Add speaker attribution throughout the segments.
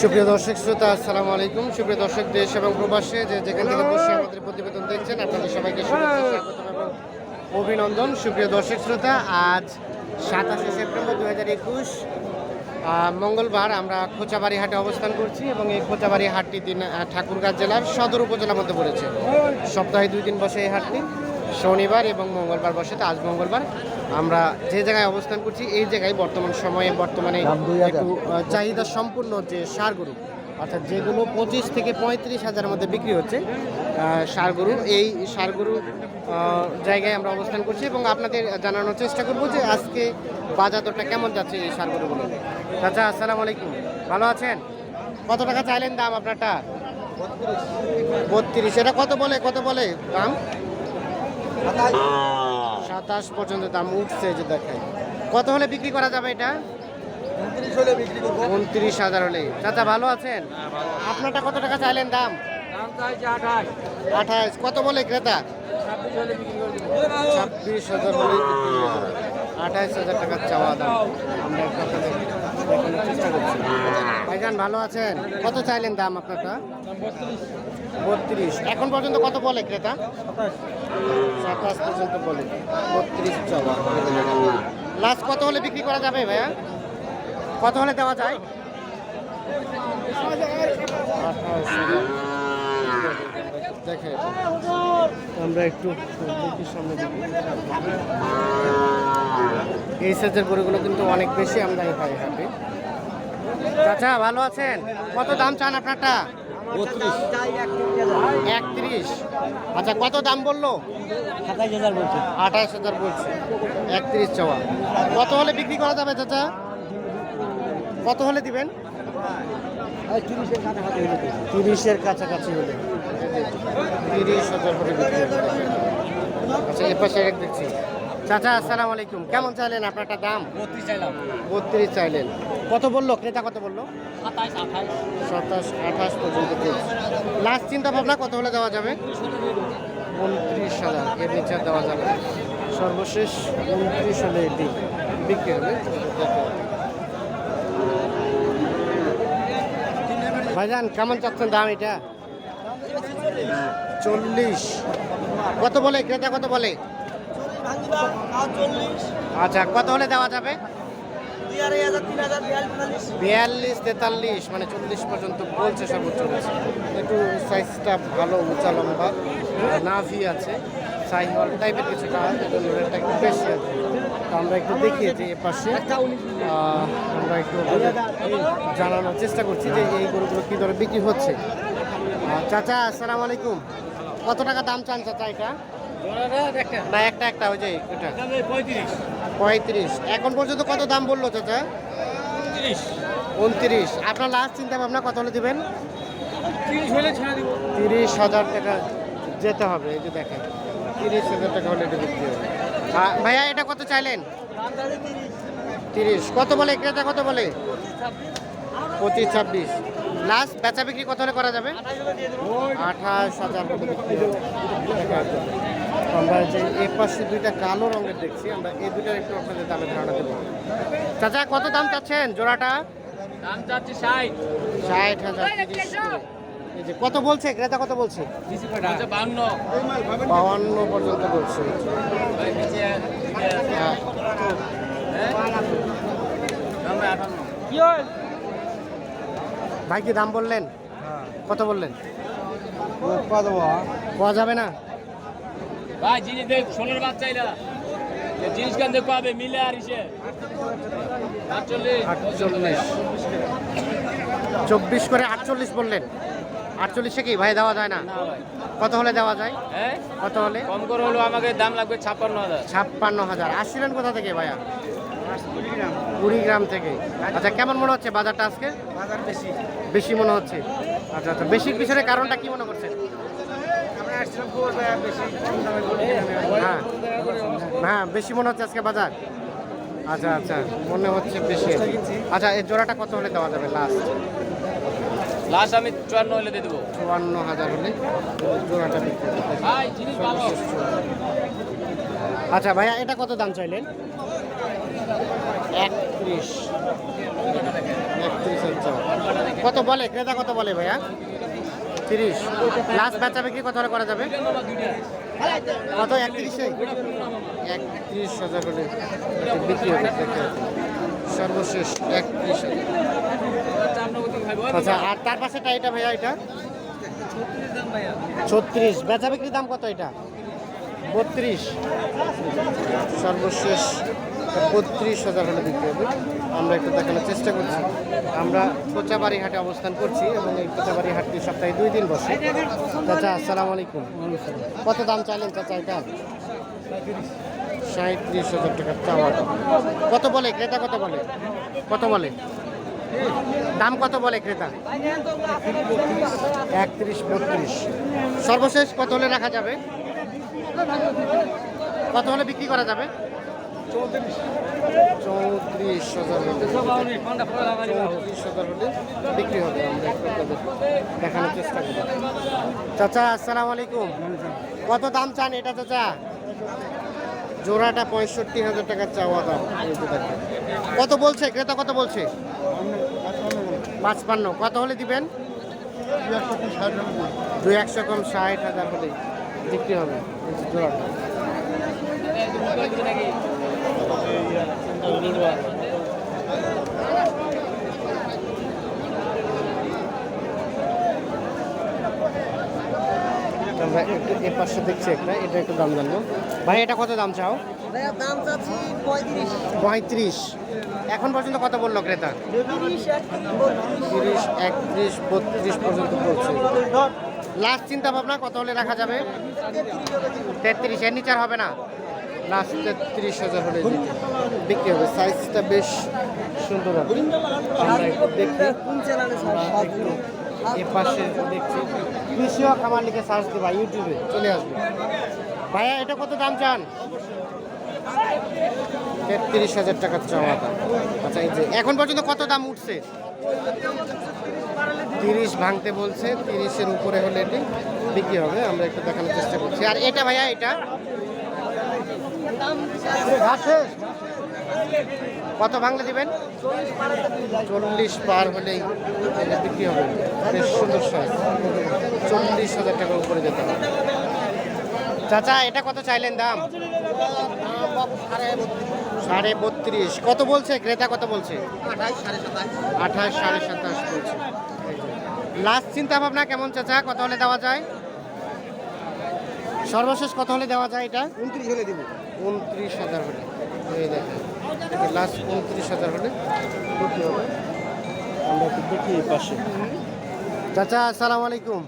Speaker 1: সুপ্রিয় দর্শক, শ্রোতা, আসসালামু আলাইকুম। সুপ্রিয় দর্শক, দেশ এবং প্রবাসে যে যেখান থেকে বসে আমাদের প্রতিবেদন দেখছেন, আপনাদের সবাইকে এবং অভিনন্দন। সুপ্রিয় দর্শক, শ্রোতা, আজ সাতাশে সেপ্টেম্বর দু হাজার একুশ মঙ্গলবার আমরা খোঁচাবাড়ি হাটে অবস্থান করছি এবং এই খোঁচাবাড়ি হাটটি দিন ঠাকুরগাঁ জেলার সদর উপজেলার মধ্যে পড়েছে। সপ্তাহে দুই দিন বসে এই হাটটি। শনিবার এবং মঙ্গলবার বসে তো আজ মঙ্গলবার আমরা যে জায়গায় অবস্থান করছি এই জায়গায় বর্তমান সময়ে বর্তমানে। একটু চাহিদা সম্পূর্ণ যে সার গরু। অর্থাৎ যেগুলো পঁচিশ থেকে পঁয়ত্রিশ হাজারের মধ্যে বিক্রি হচ্ছে সার গরু এই সার গরু জায়গায় আমরা অবস্থান করছি এবং আপনাদের জানানোর চেষ্টা করব যে আজকে বাজার দরটা কেমন যাচ্ছে এই সার গরুগুলো চাচা আসসালামু আলাইকুম। ভালো আছেন? কত টাকা চাইলেন দাম আপনারটা? বত্রিশ। এটা কত বলে কত বলে দাম? সাতাশ। পর্যন্ত দাম উঠছে যে দেখায় কত হলে বিক্রি করা যাবে এটা? উনত্রিশ হাজার হলে। চাচা ভালো আছেন? আপনারটা কত টাকা চাইলেন দাম? আঠাশ। কত বলে ক্রেতা? ছাব্বিশ হাজার হলে আঠাশ হাজার টাকার চাওয়া দাম। আমরা চেষ্টা করছি। ভাইজান ভালো আছেন? কত চাইলেন দাম আপনারটা? বত্রিশ। এখন পর্যন্ত কত বলে ক্রেতা? সাতাশ। পর্যন্ত বলে। বত্রিশ চাওয়া লাস্ট কত হলে বিক্রি করা যাবে ভাইয়া? কত হলে দেওয়া যায়? দেখে। আমরা একটু সামনে দেখি। এই সাইজের গরুগুলো কিন্তু অনেক বেশি আমদানি হয় হাটে। আচ্ছা ভালো আছেন? কত দাম চান আপনারটা? একত্রিশ আচ্ছা কত দাম বলল?
Speaker 2: সাতাইশ হাজার বলছে।
Speaker 1: আঠাশ হাজার বলছে। একত্রিশ চাওয়া। কত হলে বিক্রি করা যাবে চাচা? কত হলে দিবেন?
Speaker 2: তিরিশের কাছাকাছি হলে
Speaker 1: তিরিশ হাজার করে বিক্রি। আচ্ছা এ পাশে এক দেখছি। চাচা আসসালামু আলাইকুম। কেমন চাইলেন আপনারটা দাম?
Speaker 2: বত্রিশ চাইলাম।
Speaker 1: বত্রিশ চাইলেন। কত বলল? ক্রেতা কত বলল? সাতাশ আঠাশ। পর্যন্ত লাস্ট চিন্তা ভাবনা কত হলে দেওয়া যাবে? উনত্রিশ হাজার। এর নিচে দেওয়া যাবে। সর্বশেষ উনত্রিশ হলে এটি বিক্রি হবে। ভাইজান কেমন চাচ্ছেন দাম এটা? চল্লিশ। কত বলে? ক্রেতা কত বলে? আচ্ছা কত হলে দেওয়া যাবে? বিয়াল্লিশ তেতাল্লিশ মানে চল্লিশ পর্যন্ত বলছে সর্বোচ্চ রয়েছে একটু সাইজটা ভালো উঁচা লম্বা। নাভি আছে সাইহল টাইপের কিছুটা এটা লোডেরটা একটু বেশি আছে। তো আমরা একটু দেখিয়ে যে এ পাশে। আমরা একটু জানানোর চেষ্টা করছি যে এই গরুগুলো কী দরে বিক্রি হচ্ছে। চাচা আসসালামু আলাইকুম। কত টাকা দাম চান চাচা এটা? না, একটা একটা, ওই যে এটা।
Speaker 2: পঁয়ত্রিশ।
Speaker 1: এখন পর্যন্ত কত দাম বলল, চাচা?
Speaker 2: তিরিশ
Speaker 1: উনত্রিশ। আপনার লাস্ট চিন্তা ভাবনা কত দেবেন?
Speaker 2: তিরিশ
Speaker 1: হাজার টাকা যেতে হবে, এই যে দেখেন। তিরিশ হাজার টাকা হলে এটা ভাইয়া, এটা কত চাইলেন? তিরিশ। কত বলে ক্রেতা, কত বলে? পঁচিশ, ছাব্বিশ। লাস্ট বেচা বিক্রি কত হলে করা যাবে? আঠাশ হাজার। আমরা যে এ পাশে দুইটা কালো রঙের দেখছি আমরা এই দুইটার একটু আপনাদের দামে ধারণা দেবো। চাচা কত দাম চাচ্ছেন জোড়াটা?
Speaker 2: দাম চাচ্ছি ষাট।
Speaker 1: ষাট হাজার এই যে কত বলছে? ক্রেতা কত বলছে?
Speaker 2: আচ্ছা বান্ন
Speaker 1: পর্যন্ত বলছে। হ্যাঁ।
Speaker 2: হয়
Speaker 1: ভাই কি দাম বললেন? কত বললেন?
Speaker 2: কত
Speaker 1: পাওয়া যাবে না?
Speaker 3: ভাই জিনিস দেখ ষোলোর বাচ্চা এলা এ জিনিস কেন দেখো হবে মিলে আর ইসে। আটচল্লিশ।
Speaker 1: চব্বিশ করে আটচল্লিশ বললেন। আটচল্লিশে কি? ভাই দেওয়া যায় না? কত হলে দেওয়া যায়?
Speaker 3: হ্যাঁ?
Speaker 1: কত হলে?
Speaker 3: কম করে হলো আমাকে দাম লাগবে ছাপ্পান্ন হাজার।
Speaker 1: ছাপ্পান্ন হাজার। আসছিলেন কোথা থেকে ভাইয়া? কুড়িগ্রাম থেকে। আচ্ছা কেমন মনে হচ্ছে বাজারটা আজকে?
Speaker 2: বাজার বেশি।
Speaker 1: বেশি মনে হচ্ছে। আচ্ছা আচ্ছা। বেশির পিছনে কারণটা কি মনে করছেন? হ্যাঁ হ্যাঁ বেশি মনে হচ্ছে আজকে বাজার? আচ্ছা আচ্ছা মনে হচ্ছে বেশি। আচ্ছা এই জোড়াটা কত হলে দেওয়া যাবে লাস্ট
Speaker 3: লাস্ট আমি চুয়ান্ন হলে দিয়ে দেবো।
Speaker 1: চুয়ান্ন হাজার হলে জোড়াটা। আচ্ছা ভাইয়া এটা কত দাম চাইলেন? একত্রিশ। একত্রিশ কত বলে? ক্রেতা কত বলে ভাইয়া? তিরিশ। লাস্ট বেচা বিক্রি কত হলে করা যাবে? কত? একত্রিশে একত্রিশ হাজার হলে বিক্রি হবে। সর্বশেষ একত্রিশ আচ্ছা আর তার পাশেটা এটা ভাইয়া এটা? ছত্রিশ। বেচা বিক্রির দাম কত এটা? বত্রিশ। সর্বশেষ বত্রিশ হাজার হলে বিক্রি হবে। আমরা একটু দেখানোর চেষ্টা করছি। আমরা কোচাবাড়ি হাটে অবস্থান করছি এবং এই কোচাবাড়ি হাটটি সপ্তাহে দুই দিন বসে। চাচা, আসসালামু আলাইকুম। কত দাম চাইলেন চাচা এটা? সাঁত্রিশ হাজার টাকার চাওয়া। কত বলে ক্রেতা, কত বলে? কত বলে? দাম কত বলে ক্রেতা? একত্রিশ বত্রিশ। সর্বশেষ কত হলে রাখা যাবে? কত হলে বিক্রি করা যাবে? চৌত্রিশ। হাজার চৌত্রিশ হাজার হলে বিক্রি হবে আমরা একটু দেখানোর চেষ্টা করি। চাচা, আসসালামু আলাইকুম। কত দাম চান এটা, চাচা? জোড়াটা পঁয়ষট্টি হাজার টাকার চাওয়া দাম। কত বলছে? ক্রেতা কত বলছে? পাঁচপান্ন। কত হলে দিবেন? দুই একশো কম ষাট হাজার হলে বিক্রি হবে। জোড়াটা। আমরা একটু এ পাশে দেখছি একটা এটা একটু দাম জানব। ভাই এটা কত দাম চাও?
Speaker 4: দাম চাচ্ছি পঁয়ত্রিশ।
Speaker 1: পঁয়ত্রিশ। এখন পর্যন্ত কত বলল ক্রেতা?
Speaker 4: তিরিশ একত্রিশ
Speaker 1: বত্রিশ। পর্যন্ত বলছে। লাস্ট চিন্তা ভাবনা কত হলে রাখা যাবে? তেত্রিশ এর নিচে হবে না। লাস্ট তেত্রিশ হাজার হলে বিক্রি হবে। সাইজটা বেশ সুন্দর হবে। আমরা একটু দেখি। আমরা এ পাশে দেখছি। কৃষিও খামার লিখে সার্চ দেবা ইউটিউবে চলে আসবে। ভাইয়া, এটা কত দাম চান? তেত্রিশ হাজার টাকার চাওয়া দাম। আচ্ছা এই যে এখন পর্যন্ত কত দাম উঠছে? তিরিশ ভাঙতে বলছে, তিরিশের উপরে হলে এটি বিক্রি হবে। আমরা একটু দেখানোর চেষ্টা করছি। আর এটা ভাইয়া, এটা? কত ভাঙলে দিবেন? চল্লিশ পার হলেই এটা বিক্রি হবে। বেশ সুন্দর সাইজ। চল্লিশ হাজার টাকার উপরে যেতে হবে। চাচা, এটা কত চাইলেন দাম? সাড়ে বত্রিশ। কত বলছে? ক্রেতা কত বলছে? আঠাশ সাড়ে সাতাশ। বলছে। লাস্ট চিন্তা ভাবনা কেমন চাচা? কত হলে দেওয়া যায়? সর্বশেষ কত হলে দেওয়া যায় এটা?
Speaker 2: উনত্রিশ হলে দিব।
Speaker 1: উনত্রিশ হাজার হলে। এই দেখেন লাস্ট উনত্রিশ হাজার হলে বিক্রি হবে। আমরা একটু দেখি এই পাশে। চাচা আসসালাম আলাইকুম।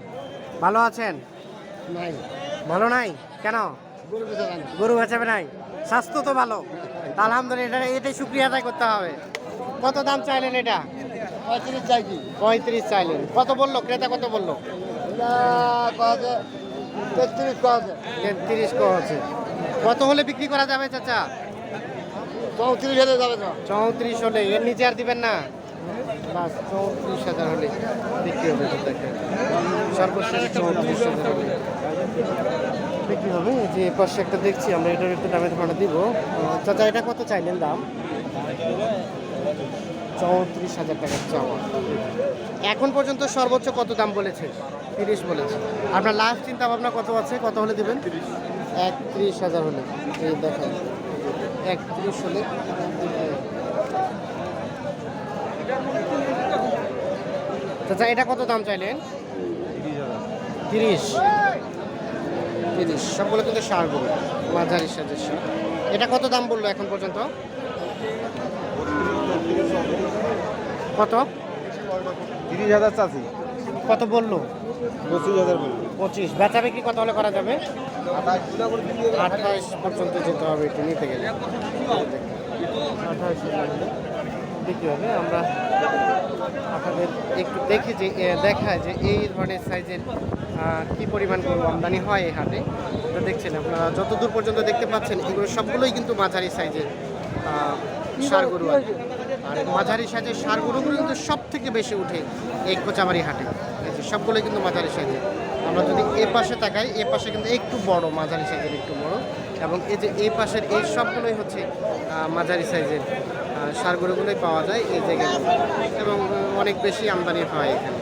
Speaker 1: ভালো আছেন? নাই। ভালো নাই? কেন? গরু বেচাবে নাই। স্বাস্থ্য তো ভালো। আলহামদুলিল্লাহ এটা এটাই শুক্রিয়া আদায় করতে হবে। কত দাম চাইলেন এটা?
Speaker 2: পঁয়ত্রিশ চাইছি।
Speaker 1: পঁয়ত্রিশ চাইলেন। কত বলল? ক্রেতা কত বলল?
Speaker 2: তেত্রিশ
Speaker 1: তেত্রিশ ক আছে। কত হলে বিক্রি করা যাবে চাচা?
Speaker 2: চৌত্রিশ হলে যাবে
Speaker 1: চৌত্রিশ হলে। এর নিচে আর দিবেন না? বাস চৌত্রিশ হাজার হলে বিক্রি হবে দেখেন। সর্বশেষ চৌত্রিশ হাজার হলে। বিক্রি হবে যে পাশে একটা দেখছি আমরা এটার একটু দামে ধারণা দিব। চাচা এটা কত চাইলেন দাম? চৌত্রিশ হাজার টাকার চাওয়া। এখন পর্যন্ত সর্বোচ্চ কত দাম বলেছে? তিরিশ বলেছে। আপনার লাস্ট চিন্তা ভাবনা কত আছে? কত হলে দেবেন? একত্রিশ হাজার হলে। এই দেখেন, একত্রিশ হলে। চাচা এটা কত দাম চাইলেন? তিরিশ। তিরিশ। সবগুলো কিন্তু সার মাঝারি সাজের এটা কত দাম বলল এখন পর্যন্ত? কত?
Speaker 2: তিরিশ হাজার চাচ্ছি
Speaker 1: কত বলল?
Speaker 2: পঁচিশ হাজার বলব
Speaker 1: পঁচিশ। বেচা বিক্রি কত হলে করা যাবে? আঠাইশ পর্যন্ত যেতে হবে একটু নিতে গেলে। আঠাইশ বিক্রি হবে। আমরা আপনাদের একটু দেখি যে দেখায় যে এই ধরনের সাইজের কি পরিমাণ গরু আমদানি হয় এই হাটে। তো দেখছেন আপনারা যতদূর পর্যন্ত দেখতে পাচ্ছেন এগুলো সবগুলোই কিন্তু মাঝারি সাইজের সার গরু আর কি। আর মাঝারি সাইজের ষাঁড় গরুগুলো কিন্তু সব থেকে বেশি উঠে এই কোচামারি হাটে। সবগুলোই কিন্তু মাঝারি সাইজের আমরা যদি এ পাশে তাকাই, এ পাশে কিন্তু একটু বড়, মাঝারি সাইজের একটু বড়। এবং এই যে এই পাশের এই সবগুলোই হচ্ছে মাঝারি সাইজের সারগুলোগুলোই পাওয়া যায় এই জায়গায়। এবং অনেক বেশি আমদানি হয় এখানে।